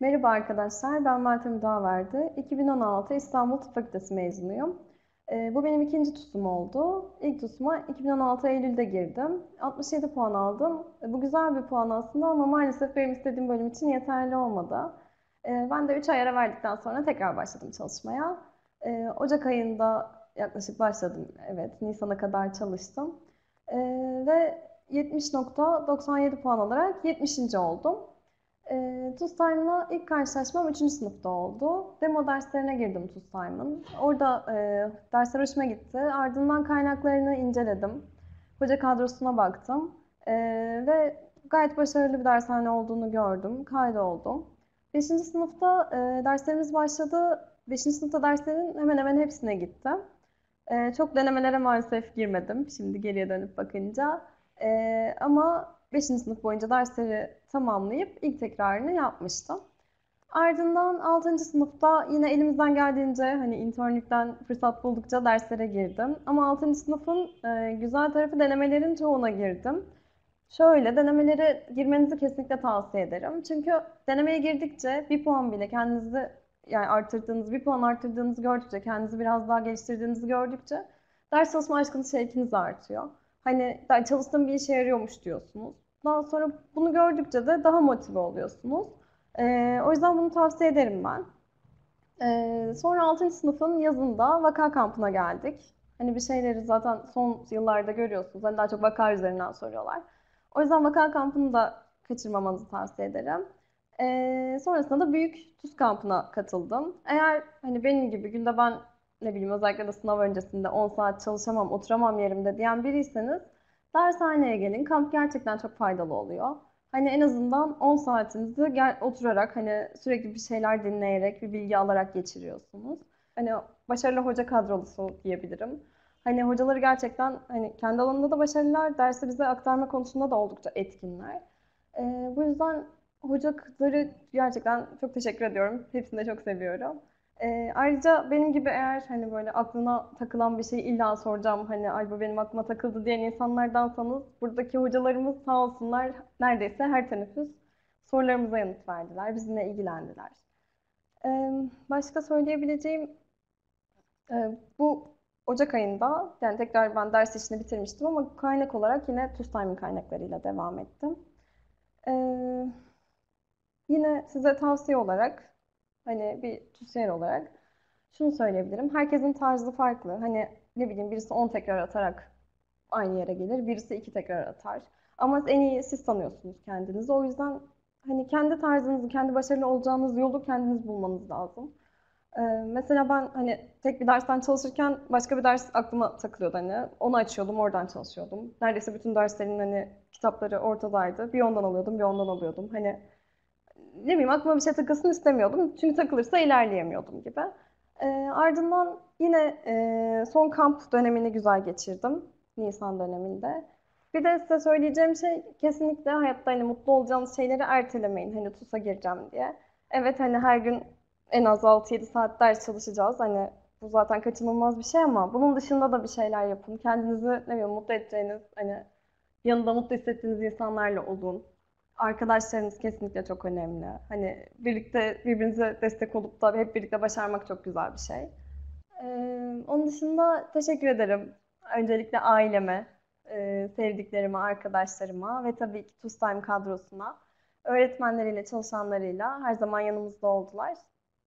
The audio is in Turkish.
Merhaba arkadaşlar, ben Meltem Dağverdi. 2016 İstanbul Tıp Fakültesi mezunuyum. Ee, bu benim ikinci TUS'um oldu. İlk TUS'uma 2016 Eylül'de girdim. 67 puan aldım. E, Bu güzel bir puan aslında ama maalesef benim istediğim bölüm için yeterli olmadı. Ee, ben de 3 ay ara verdikten sonra tekrar başladım çalışmaya. Ee, Ocak ayında yaklaşık başladım, evet. Nisan'a kadar çalıştım. Ee, ve 70.97 puan alarak 70. oldum. E, TUS Time'la ilk karşılaşmam 3. sınıfta oldu. Demo derslerine girdim TUS Time'ın. Orada e, dersler hoşuma gitti. Ardından kaynaklarını inceledim. Hoca kadrosuna baktım. E, ve gayet başarılı bir dershane olduğunu gördüm. Kaydoldum. 5. sınıfta e, derslerimiz başladı. 5. sınıfta derslerin hemen hemen hepsine gittim. E, çok denemelere maalesef girmedim. Şimdi geriye dönüp bakınca. E, ama 5. sınıf boyunca dersleri tamamlayıp ilk tekrarını yapmıştım. Ardından 6. sınıfta yine elimizden geldiğince hani internlükten fırsat buldukça derslere girdim. Ama 6. sınıfın e, güzel tarafı denemelerin çoğuna girdim. Şöyle denemelere girmenizi kesinlikle tavsiye ederim. Çünkü denemeye girdikçe bir puan bile kendinizi yani arttırdığınız, bir puan arttırdığınızı gördükçe, kendinizi biraz daha geliştirdiğinizi gördükçe ders çalışma aşkınız, şevkiniz artıyor. Hani çalıştığım bir işe yarıyormuş diyorsunuz. Daha sonra bunu gördükçe de daha motive oluyorsunuz. Ee, o yüzden bunu tavsiye ederim ben. Ee, sonra 6. sınıfın yazında vaka kampına geldik. Hani bir şeyleri zaten son yıllarda görüyorsunuz. Hani daha çok vaka üzerinden soruyorlar. O yüzden vaka kampını da kaçırmamanızı tavsiye ederim. Ee, sonrasında da büyük tuz kampına katıldım. Eğer hani benim gibi günde ben ne bileyim özellikle de sınav öncesinde 10 saat çalışamam, oturamam yerimde diyen biriyseniz dershaneye gelin. Kamp gerçekten çok faydalı oluyor. Hani en azından 10 saatinizi gel, oturarak hani sürekli bir şeyler dinleyerek, bir bilgi alarak geçiriyorsunuz. Hani başarılı hoca kadrolusu diyebilirim. Hani hocaları gerçekten hani kendi alanında da başarılılar, dersi bize aktarma konusunda da oldukça etkinler. Ee, bu yüzden hocaları gerçekten çok teşekkür ediyorum. Hepsini de çok seviyorum. Ee, ayrıca benim gibi eğer hani böyle aklına takılan bir şeyi illa soracağım hani ay bu benim aklıma takıldı diyen insanlardansanız buradaki hocalarımız sağ olsunlar neredeyse her teneffüs sorularımıza yanıt verdiler, bizimle ilgilendiler. Ee, başka söyleyebileceğim e, bu Ocak ayında yani tekrar ben ders işini bitirmiştim ama kaynak olarak yine TUSTIME'ın kaynaklarıyla devam ettim. Ee, yine size tavsiye olarak hani bir TUSER olarak şunu söyleyebilirim. Herkesin tarzı farklı. Hani ne bileyim birisi 10 tekrar atarak aynı yere gelir, birisi 2 tekrar atar. Ama en iyi siz tanıyorsunuz kendinizi. O yüzden hani kendi tarzınızı, kendi başarılı olacağınız yolu kendiniz bulmanız lazım. Ee, mesela ben hani tek bir dersten çalışırken başka bir ders aklıma takılıyordu hani. Onu açıyordum, oradan çalışıyordum. Neredeyse bütün derslerin hani kitapları ortadaydı. Bir ondan alıyordum, bir ondan alıyordum. Hani ne bileyim aklıma bir şey takılsın istemiyordum. Çünkü takılırsa ilerleyemiyordum gibi. Ee, ardından yine e, son kamp dönemini güzel geçirdim. Nisan döneminde. Bir de size söyleyeceğim şey kesinlikle hayatta hani mutlu olacağınız şeyleri ertelemeyin. Hani TUS'a gireceğim diye. Evet hani her gün en az 6-7 saat ders çalışacağız. Hani bu zaten kaçınılmaz bir şey ama bunun dışında da bir şeyler yapın. Kendinizi ne bileyim mutlu edeceğiniz hani yanında mutlu hissettiğiniz insanlarla olun. Arkadaşlarınız kesinlikle çok önemli. Hani birlikte birbirinize destek olup da hep birlikte başarmak çok güzel bir şey. Ee, onun dışında teşekkür ederim. Öncelikle aileme, e, sevdiklerime, arkadaşlarıma ve tabii ki TUSTIME kadrosuna, öğretmenleriyle, çalışanlarıyla her zaman yanımızda oldular.